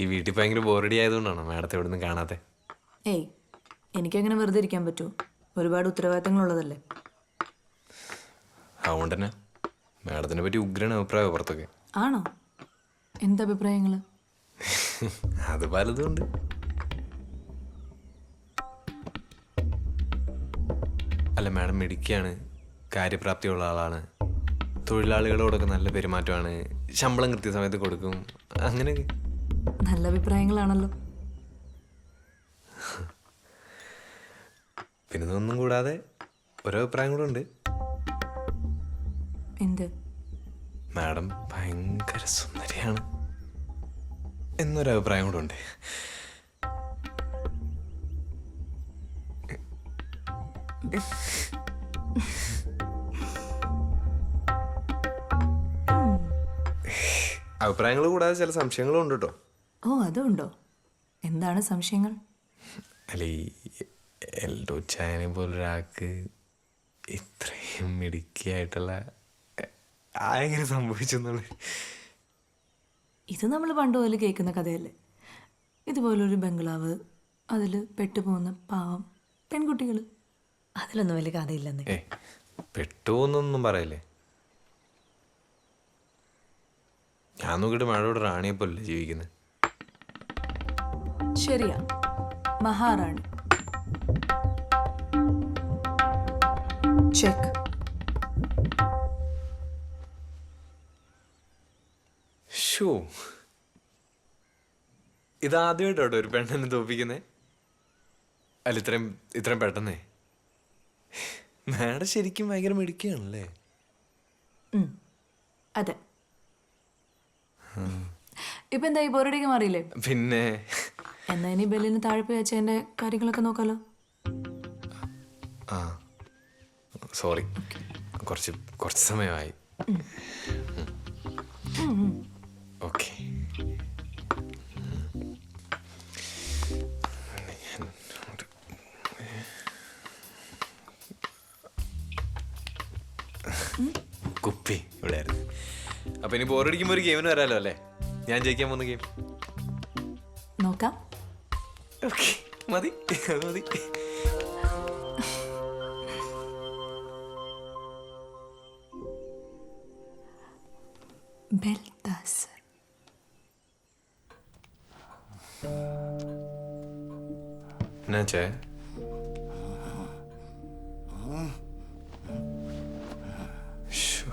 ഈ വീട്ടിൽ ഭയങ്കര ബോറടി ആയതുകൊണ്ടാണോ മാഡത്തെ ഇവിടെ നിന്ന് കാണാത്തെ? ഏയ് എനിക്കങ്ങനെ വെറുതെ ഇരിക്കാൻ പറ്റുമോ ഒരുപാട് ഉത്തരവാദിത്തങ്ങളുള്ളതല്ലേ? അതുകൊണ്ട് തന്നെ മാഡത്തിനെ പറ്റി ഉഗ്രന അഭിപ്രായം പുറത്തൊക്കെ. ആണോ? എന്താ അഭിപ്രായങ്ങൾ അത് പലതും ഉണ്ട്. അല്ല മാഡം മിടുക്കിയാണ് കാര്യപ്രാപ്തിയുള്ള ആളാണ് തൊഴിലാളികളോടൊക്കെ നല്ല പെരുമാറ്റമാണ് ശമ്പളം കൃത്യസമയത്ത് കൊടുക്കും അങ്ങനെയൊക്കെ. നല്ല അഭിപ്രായങ്ങളാണല്ലോ. പിന്നെ ഒന്നും കൂടാതെ ഓരോ അഭിപ്രായം കൂടെ ഉണ്ട്. എന്ത്? മാഡം ഭയങ്കര സുന്ദരിയാണ് എന്നൊരു അഭിപ്രായം കൂടെ ഉണ്ട്. അഭിപ്രായങ്ങൾ കൂടാതെ ചില സംശയങ്ങളും ഉണ്ട് കേട്ടോ. ഓ അതുണ്ടോ? എന്താണ് സംശയങ്ങൾ? അല്ല ഈ എൽഡോ ചായനെ പോലൊരാൾക്ക് ഇത്രയും മിടുക്കിയായിട്ടുള്ള ആരെങ്കിലും സംഭവിച്ചെന്നുള്ളത് ഇത് നമ്മൾ പണ്ട് മുതൽ കേൾക്കുന്ന കഥയല്ലേ? ഇതുപോലൊരു ബംഗ്ലാവ് അതിൽ പെട്ടുപോകുന്ന പാവം പെൺകുട്ടികൾ അതിലൊന്നും വലിയ കഥയില്ലെന്നേ. ഏ പെട്ടുപോന്നൊന്നും പറയല്ലേ? ഞാൻ നോക്കിയിട്ട് മഴയോട് റാണിയെ പോലല്ലേ ജീവിക്കുന്നത് ശരിയാ. മഹാറാണി. ചെക്ക്. ഷോ ഇതാദ്യമായിട്ടോ ഒരു പെണ്ണിനെ തോപ്പിക്കുന്നേ? അല്ല ഇത്രയും ഇത്രയും പെട്ടെന്നേ. മാഡം ശരിക്കും ഭയങ്കര മിടുക്കിയാണല്ലേ? അതെ. ഇപ്പൊ എന്തായി? ബോറടിക്ക് മാറിയില്ലേ? പിന്നെ എന്നാ ഇനി ബെല്ലിന് താഴെ പോയി വെച്ചതിന്റെ കാര്യങ്ങളൊക്കെ നോക്കാലോ? ആ സോറി. കുറച്ച് കുറച്ച് സമയമായി. ഓക്കെ. കുപ്പി ഇവിടെ ആയിരുന്നു അപ്പൊ ഇനി ബോറടിക്കുമ്പോ ഒരു ഗെയിമിന് വരാലോ അല്ലേ? ഞാൻ ജയിക്കാൻ പോകുന്ന ഗെയിം നോക്കാം. ഓക്കെ മതി അത് മതി ബെൽദാസർ എന്നാച്ചേ ശ്ശോ.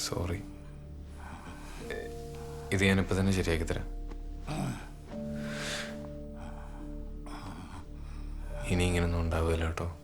സോറി എ- ഇത് ഞാനിപ്പോ തന്നെ ശരിയാക്കി തരാം. ഇനി ഇങ്ങനൊന്നും ഉണ്ടാവില്ല കേട്ടോ.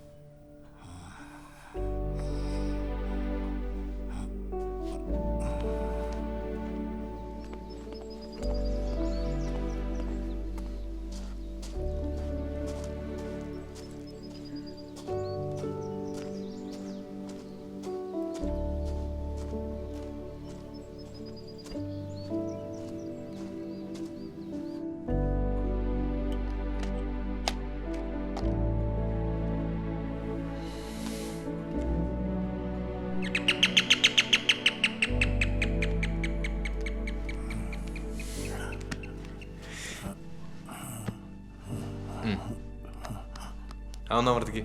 ആ ഒന്ന് അമർത്തിക്ക്.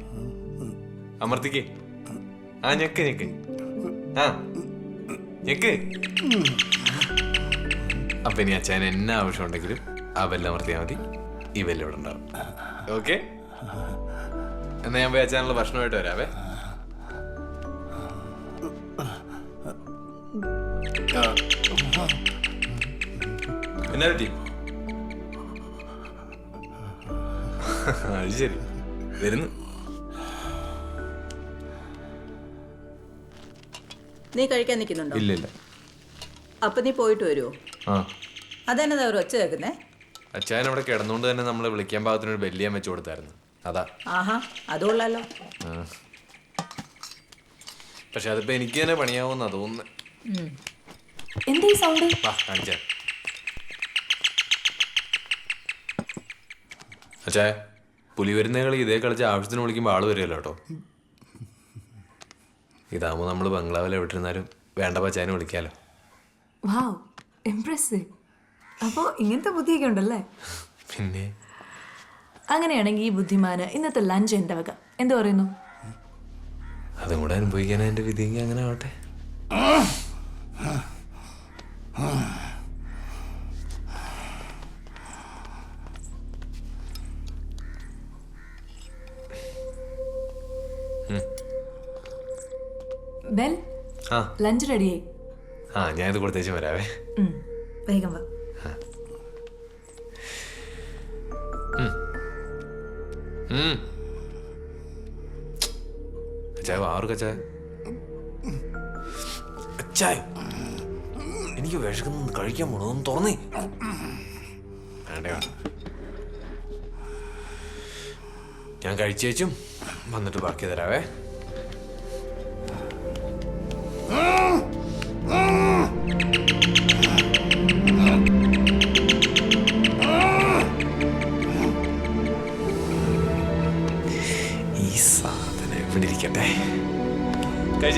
അമർത്തിക്ക്. ആ ഞെക്ക് ഞെക്ക്. ആ ഞെക്ക്. അപ്പൊ ഇനി അച്ഛൻ എന്നാ ആവശ്യം ഉണ്ടെങ്കിലും ആ ബെല്ല് അമർത്തിയാൽ മതി. ഈ ബെല്ല് ഇവിടെ ഉണ്ടാവും. ഓക്കെ? എന്നാ ഞാൻ പോയി അച്ഛനുള്ള ഭക്ഷണമായിട്ട് വരാവേ. എന്നാ പറ്റി? അത് ശരി. വരുന്നു. നീ കഴിക്കാൻ നിൽക്കുന്നുണ്ടോ? ഇല്ല ഇല്ല. അപ്പൊ നീ പോയിട്ട് വരുമോ ആ. അതെന്നതാ ഒരു ഒച്ച കേൾക്കുന്നേ? അച്ഛൻ അവിടെ കിടന്നുകൊണ്ട് തന്നെ നമ്മളെ വിളിക്കാൻ പാകത്തിന് ഒരു ബെല്ലിയാൻ വെച്ച് കൊടുത്തായിരുന്നു. അതാ. ആഹാ അതുകൊള്ളാലോ. പക്ഷെ അതിപ്പോ എനിക്ക് തന്നെ പണിയാവുന്ന തോന്നുന്നു. എന്താ ഈ സൗണ്ട്? വാ കാണിച്ച. അച്ഛാ പുലി വരുന്ന കളി ഇതേ കളിച്ച് ആവശ്യത്തിന് വിളിക്കുമ്പോൾ ആൾ വരുമല്ലോ കേട്ടോ. ഇതാകുമ്പോൾ നമ്മൾ ബംഗ്ലാവിൽ വിട്ടിരുന്നാലും വേണ്ട പച്ചാനെ വിളിക്കാലോ. വാവ് ഇംപ്രസീവ് അപ്പോൾ ഇങ്ങനത്തെ ബുദ്ധിയൊക്കെ ഉണ്ടല്ലേ? പിന്നെ? അങ്ങനെയാണെങ്കിൽ ഈ ബുദ്ധിമാന് ഇന്നത്തെ ലഞ്ച് എന്റെ വക. എന്ത് പറയുന്നു? അതും കൂടെ അനുഭവിക്കാൻ എന്റെ വിധിയെങ്കിൽ അങ്ങനെ ആവട്ടെ. ബെൽ ആ. ലഞ്ച് റെഡിയായി ആ ഞാൻ ഇത് കൊടുത്തേച്ചും വരാവേ. ഉം, വേഗം വാ. ഉം. അച്ചായ ആർക്ക് അച്ചായ? അച്ചായ. എനിക്ക് വിശക്കുന്നു കഴിക്കാൻ പോണു ഒന്ന് തുറന്നേ. വേണ്ടേ വേണ്ട. ഞാൻ കഴിച്ചേച്ചും വന്നിട്ട് ബാക്കി തരാവേ.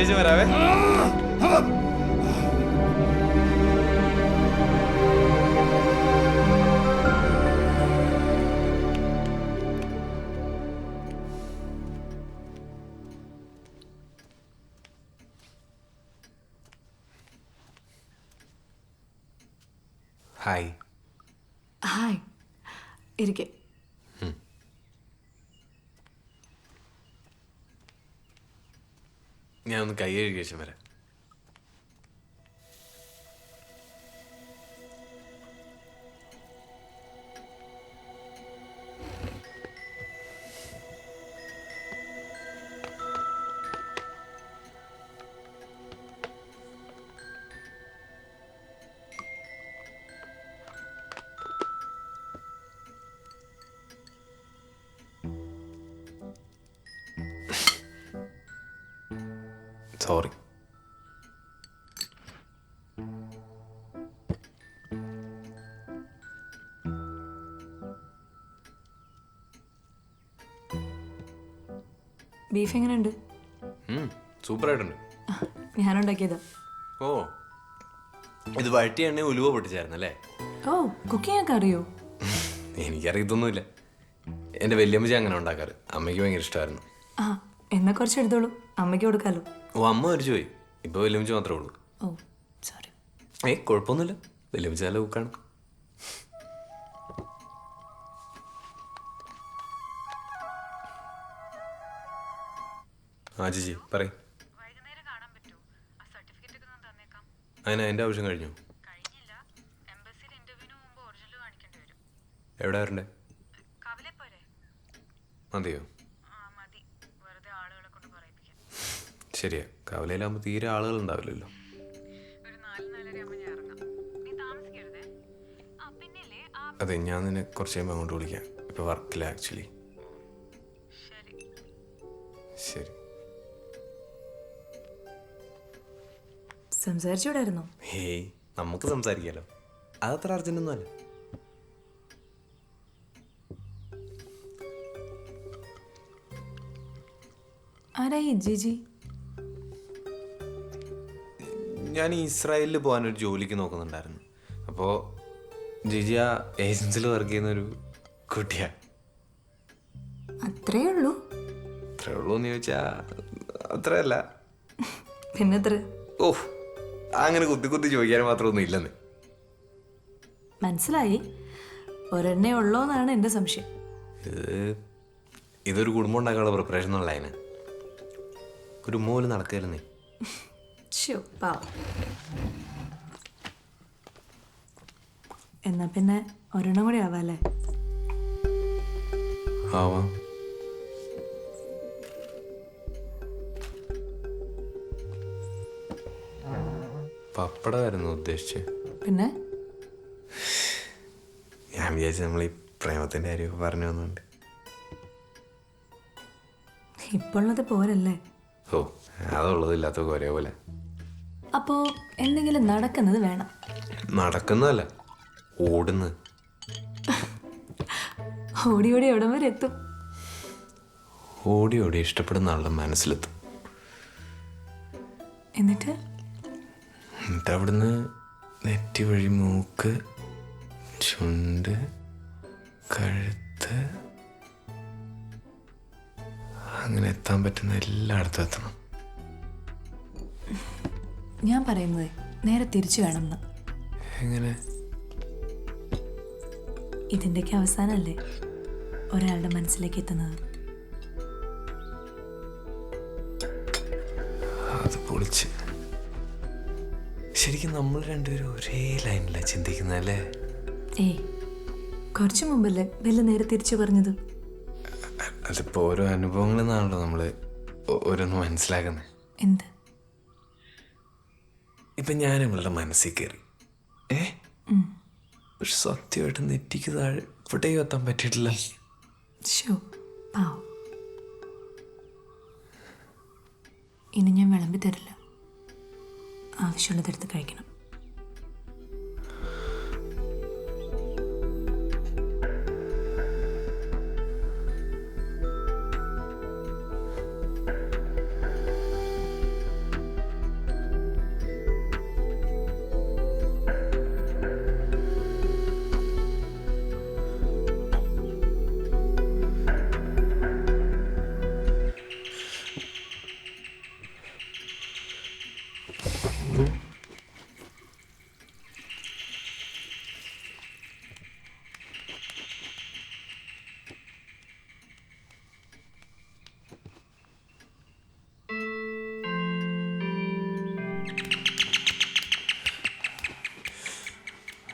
കഴിച്ചേച്ചും വരാവേ. ഹായ് ഹായ് ഇരിക്കെ. ഞാൻ ഒന്ന് കൈ കഴുകി ശേഷം വരാം ബീഫ് എങ്ങനെയുണ്ട്? സൂപ്പർ സൂപ്പറായിട്ടുണ്ട്. ഞാനുണ്ടാക്കിയതാ. ഓ ഇത് വഴറ്റി എണ്ണ ഉലുവ പൊട്ടിച്ചായിരുന്നല്ലേ? ഓ കുക്കിംഗ് ഒക്കെ അറിയോ? എനിക്കറിയത്തൊന്നുമില്ല. എന്റെ വല്യമ്മച്ചി അങ്ങനെ ഉണ്ടാക്കാറ്. അമ്മയ്ക്ക് ഭയങ്കര ഇഷ്ടമായിരുന്നു. ആ എന്നാ കുറച്ച് എടുത്തോളൂ. അമ്മയ്ക്ക് കൊടുക്കാലോ. ഓ അമ്മ ഒരു പോയി. ഇപ്പോൾ വല്യമ്മച്ചി മാത്രമേ ഉള്ളൂ. ഓ സോറി ഏയ് കുഴപ്പമൊന്നുമില്ല. വല്യമ്മച്ചി നല്ല കുക്കാണ് ആ ജിജി പറയും. അതിന് എന്റെ ആവശ്യം കഴിഞ്ഞു? എവിടെ വരണ്ടേ? മതിയോ? ശരിയാ. കവലയിലാകുമ്പോൾ തീരെ ആളുകൾ ഉണ്ടാവില്ലല്ലോ. അതെ ഞാൻ നിന്നെ കുറച്ച് കഴിയുമ്പോൾ അങ്ങോട്ട് വിളിക്കാം. ഇപ്പോൾ വർക്കില്ല ആക്ച്വലി സംസാരിച്ചൂടായിരുന്നോ. ഹേയ് നമുക്ക് സംസാരിക്കാലോ. അതത്ര അർജന്റൊന്നും അല്ല ആരായി ജിജി? ഞാൻ ഇസ്രായേലിൽ പോകാൻ ഒരു ജോലിക്ക് നോക്കുന്നുണ്ടായിരുന്നു. അപ്പോൾ ജിജി ആ ഏജൻസിൽ വർക്ക് ചെയ്യുന്ന ഒരു കുട്ടിയാ. അത്രേ ഉള്ളൂ? അത്രേ ഉള്ളൂ എന്ന് ചോദിച്ചാൽ അത്രയല്ല. പിന്നെത്ര? ഓഹ് അങ്ങനെ കുത്തി കുത്തി ചോദിക്കാൻ മാത്രമൊന്നും ഇല്ലെന്ന്. മനസ്സിലായി. ഒരെണ്ണ ഉള്ളോ എന്നാണ് എന്റെ സംശയം. ഇത് ഇതൊരു കുടുംബം ഉണ്ടാക്കാനുള്ള പ്രിപ്പറേഷൻ ഉള്ള അതിന് ഒരു മോൽ നടക്കരുന്നേ പാവം. എന്നാ പിന്നെ ഒരെണ്ണം കൂടി ആവാല്ലേ ആവാം. പപ്പടമായിരുന്നു ഉദ്ദേശിച്ചത് പിന്നെ? ഞാൻ വിചാരിച്ചു നമ്മൾ ഈ പ്രേമത്തിന്റെ കാര്യമൊക്കെ പറഞ്ഞു വന്നുണ്ട് ഇപ്പോഴത് പോരല്ലേ? ഓ അതുള്ളത് ഒരേ പോലെ. അപ്പോ എന്തെങ്കിലും നടക്കുന്നത് വേണം. നടക്കുന്നതല്ല ഓടുന്നത്. ഓടി ഓടി എവിടം വരെ എത്തും? ഓടി ഓടി ഇഷ്ടപ്പെടുന്ന ആളുടെ മനസ്സിലെത്തും. എന്നിട്ട്? എന്നിട്ട് അവിടുന്ന് നെറ്റി വഴി മൂക്ക് ചുണ്ട് കഴുത്ത്. അങ്ങനെ എത്താൻ പറ്റുന്ന എല്ലായിടത്തും എത്തണം. ഞാൻ പറയുന്നത് നേരെ തിരിച്ചു വേണമെന്ന്. എങ്ങനെ? ഇതിന്റെയൊക്കെ അവസാനമല്ലേ ഒരാളുടെ മനസ്സിലേക്ക് എത്തുന്നത്? അത് പൊളിച്ച്. ശരിക്കും നമ്മൾ രണ്ടുപേരും ഒരേ ലൈനിലാണ് ചിന്തിക്കുന്നല്ലേ ഏയ് കുറച്ചു മുമ്പല്ലേ വല്ല നേരെ തിരിച്ചു പറഞ്ഞത്? അതിപ്പോ ഓരോ അനുഭവങ്ങളിൽ നിന്നാണല്ലോ നമ്മൾ ഓരോന്ന് മനസ്സിലാക്കുന്നത്. എന്ത്? ഇപ്പൊ ഞാൻ ഇവളുടെ മനസ്സിൽ കയറി ഏ? പക്ഷെ സത്യമായിട്ട് നെറ്റിക്ക് താഴെ ഇവിടെയും എത്താൻ പറ്റിയിട്ടില്ല. ഷോ പാവം. ഇനി ഞാൻ വിളമ്പി തരില്ല. ആവശ്യമുള്ളതെടുത്ത് കഴിക്കണം.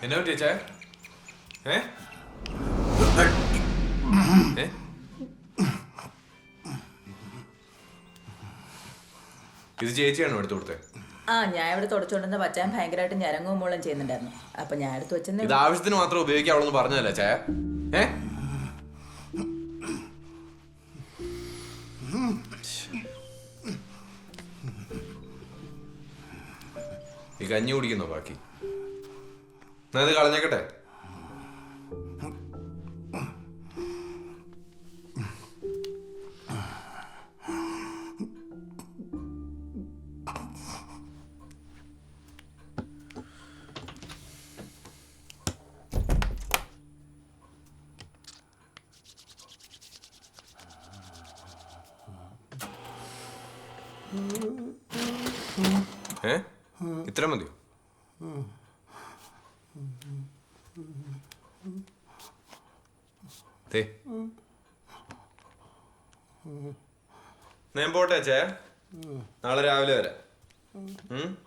എന്നാ പറ്റിയ ഏ? ഇത് ചേച്ചിയാണോ എടുത്തു കൊടുത്തേ? ആ ഞാൻ ഇവിടെ തുടച്ചുകൊണ്ടിരുന്ന പച്ചാൻ ഭയങ്കരമായിട്ട് ഞരങ്ങും മൂളം ചെയ്യുന്നുണ്ടായിരുന്നു. അപ്പൊ ഞാൻ എടുത്ത് വെച്ചെന്ന് ഇത് ആവശ്യത്തിന് മാത്രം ഉപയോഗിക്കാവുള്ളൂ പറഞ്ഞതല്ല ചേ ഏ? ഈ കഞ്ഞി കുടിക്കുന്നോ ബാക്കി? എന്നാ ഇത് കളഞ്ഞേക്കട്ടെ. ഏ? ഇത്ര മതിയോ? ദേ. ഞാൻ പോട്ടെ ചേ നാളെ രാവിലെ വരെ. ഉം?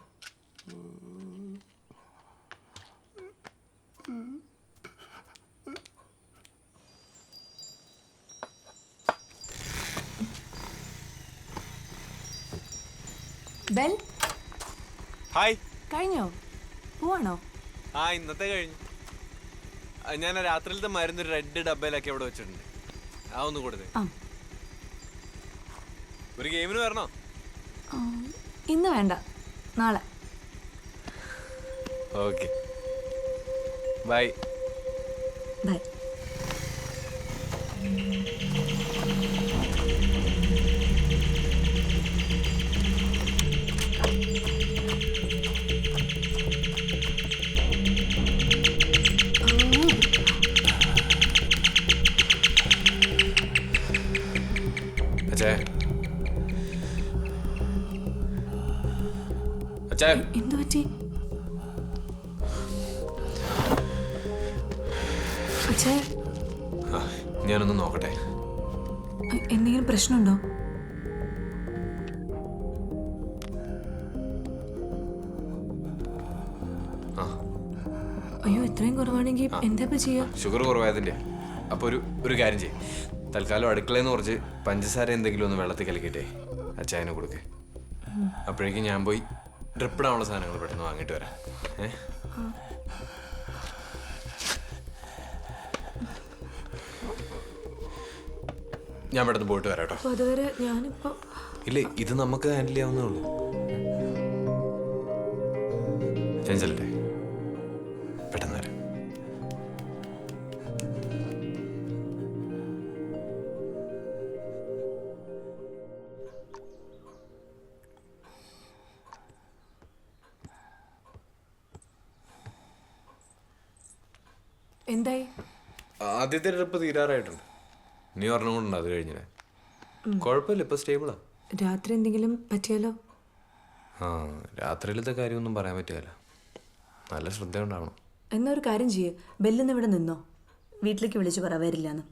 Bell hi. കഴിഞ്ഞോ? പോവാണോ? ആ ഇന്നത്തെ കഴിഞ്ഞു. ഞാൻ രാത്രിയിലത്തെ മരുന്ന് ഒരു റെഡ് ഡബ്ബയിലൊക്കെ ഇവിടെ വെച്ചിട്ടുണ്ട്. ആ ഒന്ന് കൊടുത്തേ. ഒരു ഗെയിമിന് വരണോ? ഇന്ന് വേണ്ട. നാളെ. ഓക്കെ. ബൈ. ബൈ. ഇത്രയും കുറവാണെങ്കിൽ എന്താ ഇപ്പൊ ചെയ്യാ? ഷുഗർ കുറവായതിന്റെ അപ്പൊ ഒരു ഒരു കാര്യം ചെയ്യും. തൽക്കാലം അടുക്കളയിൽ നിന്ന് കുറച്ച് പഞ്ചസാര എന്തെങ്കിലും ഒന്ന് വെള്ളത്തിൽ കലക്കിയിട്ടേ അച്ചായന് കൊടുക്കേ. അപ്പോഴേക്കും ഞാൻ പോയി ഡ്രിപ്പിടാനുള്ള സാധനങ്ങൾ പെട്ടെന്ന് വാങ്ങിട്ട് വരാം. ഏ? ഞാൻ പെട്ടെന്ന് പോയിട്ട് വരാം കേട്ടോ. ഇല്ല അതുവരെ ഞാനിപ്പോ ഇല്ലേ ഇത് നമുക്ക് ഹാൻഡിൽ ചെയ്യാവുന്നേ ഉള്ളൂ. ഞാൻ ആദ്യത്തെ ട്രിപ്പ് തീരാറായിട്ടുണ്ട്. നീ ഒരെണ്ണം കൊണ്ടുണ്ട് അത് കഴിഞ്ഞില്ലേ കുഴപ്പമില്ല ഇപ്പൊ സ്റ്റേബിളാ രാത്രി എന്തെങ്കിലും പറ്റിയാലോ? ആ രാത്രിയിലത്തെ കാര്യമൊന്നും പറയാൻ പറ്റില്ല നല്ല ശ്രദ്ധ ഉണ്ടാവണം എന്നാ ഒരു കാര്യം ചെയ്യ്. ബെല്ലിന്ന് ഇവിടെ നിന്നോ. വീട്ടിലേക്ക് വിളിച്ചു പറ വരില്ലാന്ന്.